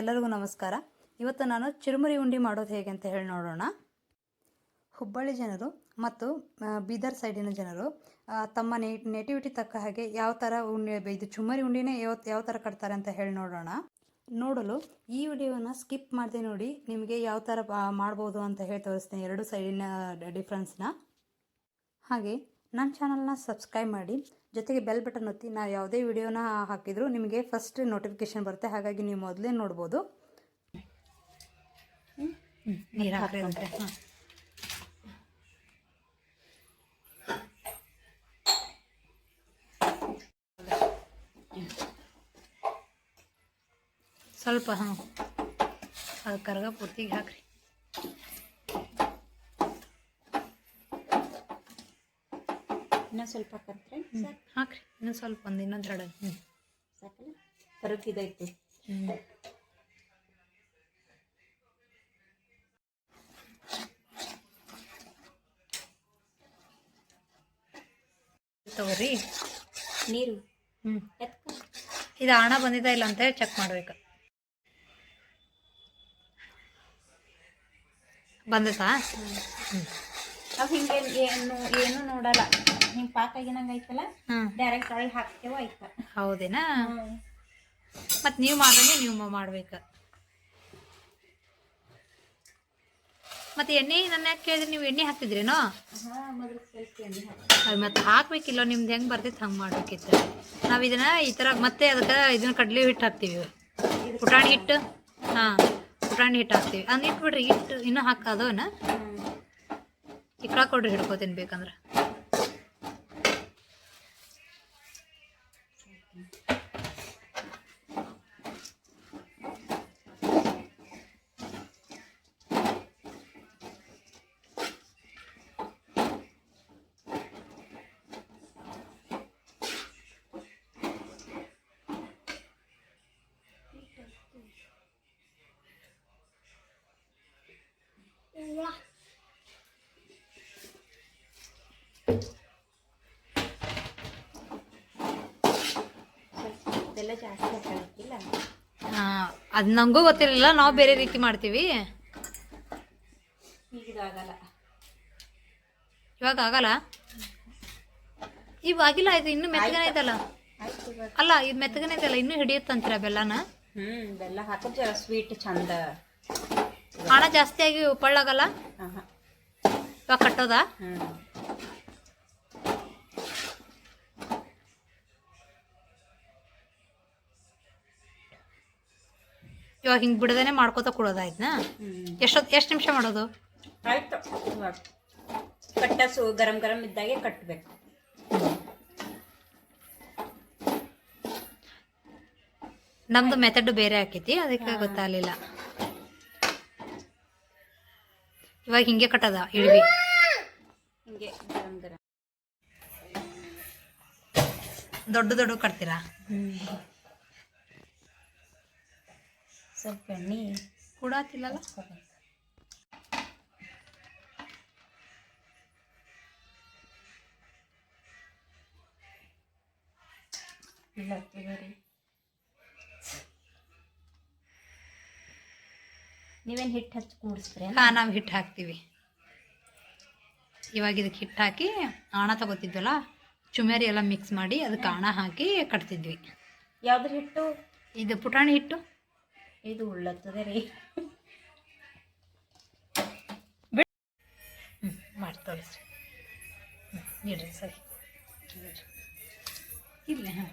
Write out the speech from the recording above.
ಎಲ್ಲರಿಗೂ ನಮಸ್ಕಾರ. ಇವತ್ತು ನಾನು ಚುರುಮುರಿ ಉಂಡಿ ಮಾಡೋದು ಹೇಗೆ ಅಂತ ಹೇಳಿ ನೋಡೋಣ. ಹುಬ್ಬಳ್ಳಿ ಜನರು ಮತ್ತು ಬೀದರ್ ಸೈಡಿನ ಜನರು ತಮ್ಮ ನೇ, ನೇಟಿವಿಟಿ ತಕ್ಕ ಹಾಗೆ ಯಾವ ಥರ ಉಂಡೆ ಇದು ಚುಮ್ಮರಿ ಉಂಡಿನೇ ಯಾವ ಯಾವ ಥರ ಕಟ್ತಾರೆ ಅಂತ ಹೇಳಿ ನೋಡೋಣ. ನೋಡಲು ಈ ವಿಡಿಯೋನ ಸ್ಕಿಪ್ ಮಾಡದೆ ನೋಡಿ, ನಿಮಗೆ ಯಾವ ಥರ ಮಾಡ್ಬೋದು ಅಂತ ಹೇಳಿ ತೋರಿಸ್ತೀನಿ ಎರಡು ಸೈಡಿನ ಡಿಫ್ರೆನ್ಸ್ನ. ಹಾಗೆ ನನ್ನ ಚಾನಲ್ನ ಸಬ್ಸ್ಕ್ರೈಬ್ ಮಾಡಿ. ಜೊತೆಗೆ ಬೆಲ್ ಬಟನ್ ಒತ್ತಿ ನಾವು ಯಾವುದೇ ವಿಡಿಯೋನ ಹಾಕಿದರೂ ನಿಮಗೆ ಫಸ್ಟ್ ನೋಟಿಫಿಕೇಶನ್ ಬರುತ್ತೆ. ಹಾಗಾಗಿ ನೀವು ಮೊದಲೇ ನೋಡ್ಬೋದು. ನೀರು ಹಾಕ್ರಿ ಹಾಂ ಸ್ವಲ್ಪ ಹಾಂ ಅದು ಕರ್ಗ ಪೂರ್ತಿಗೆ ಹಾಕ್ರಿ. ಇನ್ನೂ ಸ್ವಲ್ಪ ಹಾಕಂತ್ರೆ ಹಾಕ್ರಿ. ಇನ್ನೊಂದು ಸ್ವಲ್ಪ ಒಂದು ಇನ್ನೊಂದು ಎರಡು. ಹ್ಞೂ ಸಾಕಲ್ಲ? ಕರಕಿದೈತಿ. ತಗೋರಿ. ನೀರು. ಹ್ಞೂ ಇದು ಹಣ ಬಂದಿದೆ ಇಲ್ಲ ಅಂತ ಹೇಳಿ ಚೆಕ್ ಮಾಡ್ಬೇಕು. ಬಂದೈತಾ? ಹ್ಞೂ ಅವು ಹಿಂಗೆ ಏನು ಏನು ನೋಡಲ್ಲ. ಹಿಂಗೆ ಪಾಕ ಆಗಿನಂಗೆ ಐತಲ್ಲ? ಡೈರೆಕ್ಟ್ ಒಳಗೆ ಹಾಕ್ತೇವ ಆಯ್ತ ಹೌದೇನಾ? ಮತ್ ನೀವು ಮಾಡ್ದಂಗೆ ನೀವು ಮಾಡ್ಬೇಕು. ಮತ್ತೆ ಎಣ್ಣೆ ನನ್ನ ಯಾಕೆ ಕೇಳಿದ್ರೆ? ನೀವು ಎಣ್ಣೆ ಹಾಕ್ತಿದ್ರೇನೋ? ಮತ್ತೆ ಹಾಕ್ಬೇಕಿಲ್ಲ ನಿಮ್ದು ಹೆಂಗೆ ಬರ್ತೈತೆ ಹಂಗೆ ಮಾಡ್ಬೇಕಿತ್ತು. ನಾವು ಇದನ್ನ ಈ ತರ ಮತ್ತೆ ಅದಕ್ಕೆ ಇದನ್ನ ಕಡಲೆ ಹಿಟ್ಟು ಹಾಕ್ತೀವಿ. ಪುಟಾಣಿ ಹಿಟ್ಟು? ಹಾಂ ಪುಟಾಣಿ ಹಿಟ್ಟು ಹಾಕ್ತೀವಿ. ಅದನ್ನ ಇಟ್ಬಿಡ್ರಿ ಹಿಟ್ಟು ಇನ್ನೂ ಹಾಕೋದವನ ಚಿಕ್ಕ ಕೊಡ್ರಿ ಹಿಡ್ಕೋತೀನಿ ಬೇಕಂದ್ರೆ. ಹಾಂ ಅದು ನನಗೂ ಗೊತ್ತಿರಲಿಲ್ಲ ನಾವು ಬೇರೆ ರೀತಿ ಮಾಡ್ತೀವಿ. ಇವಾಗ ಆಗಲ್ಲ? ಇವಾಗಿಲ್ಲ ಇದು ಇನ್ನೂ ಮೆತ್ತಗನೆ ಐತಲ್ಲ ಅಲ್ಲ ಇದು ಮೆತ್ತಗನೇ ಐತಲ್ಲ ಇನ್ನೂ ಹಿಡಿಯುತ್ತಂತೀರ ಬೆಲ್ಲನ? ಹ್ಞೂ ಬೆಲ್ಲ ಹಾಕಿದ್ರೆ ಸ್ವೀಟ್ ಚಂದ ಹಣ ಜಾಸ್ತಿ ಆಗಿ ಹಾಂ ಇವಾಗ ಕಟ್ಟೋದಾ? ಇವಾಗ ಹಿಂಗೆ ಬಿಡದೇನೆ ಮಾಡ್ಕೋತ ಕೊಡೋದಾಯ್ತನಾ ಎಷ್ಟೊತ್ತು ಎಷ್ಟು ನಿಮಿಷ ಮಾಡೋದು? ಆಯ್ತು. ಇವಾಗ ಕಟ್ಟಸು ಗರಂ ಗರಂ ಇದ್ದಾಗೆ ಕಟ್ಟಬೇಕು ನಮ್ದು ಮೆಥಡ್ ಬೇರೆ ಹಾಕೈತಿ ಅದಕ್ಕೆ ಗೊತ್ತಾಗಲಿಲ್ಲ. ಇವಾಗ ಹಿಂಗೆ ಕಟ್ಟದ ಇಳಿವಿ ಹಿಂಗೆ ದೊಡ್ಡ ದೊಡ್ಡ ಕಟ್ತೀರಾ? ಸ್ವಲ್ಪ ಎಣ್ಣೆ ಕೂಡ ತಿಲ್ಲಲ್ಲ ಇಲ್ಲ ನೀವೇನು ಹಿಟ್ಟು ಹಚ್ಚಿ ಕೂಡಿಸ್ತೀರಿ ಹಾಂ ನಾವು ಹಿಟ್ಟು ಹಾಕ್ತೀವಿ. ಇವಾಗ ಇದಕ್ಕೆ ಹಿಟ್ಟು ಹಾಕಿ ಆಣ ತಗೋತಿದ್ವಲ್ಲ ಚುಮೇರಿ ಎಲ್ಲ ಮಿಕ್ಸ್ ಮಾಡಿ ಅದಕ್ಕೆ ಆಣ ಹಾಕಿ ಕಟ್ತಿದ್ವಿ. ಯಾವ್ದ್ರ ಹಿಟ್ಟು? ಇದು ಪುಟಾಣಿ ಹಿಟ್ಟು. ಇದು ಉಳ್ಳತ್ತದೆ ರೀ. ಹ್ಞೂ ಮಾಡಿ ತೋರಿಸ್ರಿ. ಹ್ಞೂ ಇಡ್ರಿ ಸರಿ. ಇಲ್ಲ ಹಾಂ